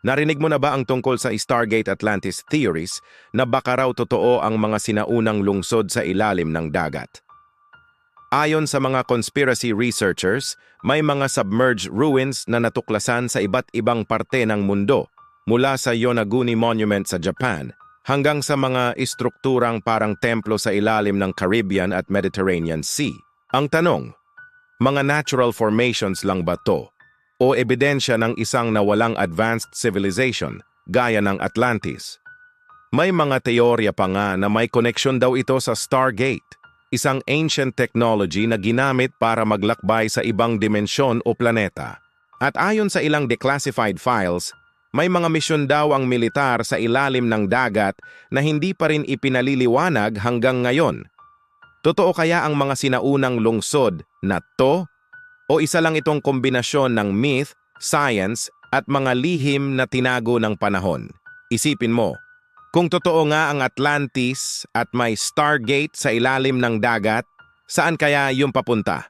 Narinig mo na ba ang tungkol sa Stargate Atlantis theories na baka raw totoo ang mga sinaunang lungsod sa ilalim ng dagat? Ayon sa mga conspiracy researchers, may mga submerged ruins na natuklasan sa iba't ibang parte ng mundo, mula sa Yonaguni Monument sa Japan hanggang sa mga istrukturang parang templo sa ilalim ng Caribbean at Mediterranean Sea. Ang tanong, mga natural formations lang ba to? O ebidensya ng isang nawalang advanced civilization gaya ng Atlantis? May mga teorya pa nga na may connection daw ito sa Stargate, isang ancient technology na ginamit para maglakbay sa ibang dimensyon o planeta. At ayon sa ilang declassified files, may mga misyon daw ang militar sa ilalim ng dagat na hindi pa rin ipinaliliwanag hanggang ngayon. Totoo kaya ang mga sinaunang lungsod na to? O isa lang itong kombinasyon ng myth, science, at mga lihim na tinago ng panahon? Isipin mo, kung totoo nga ang Atlantis at may Stargate sa ilalim ng dagat, saan kaya yung papunta?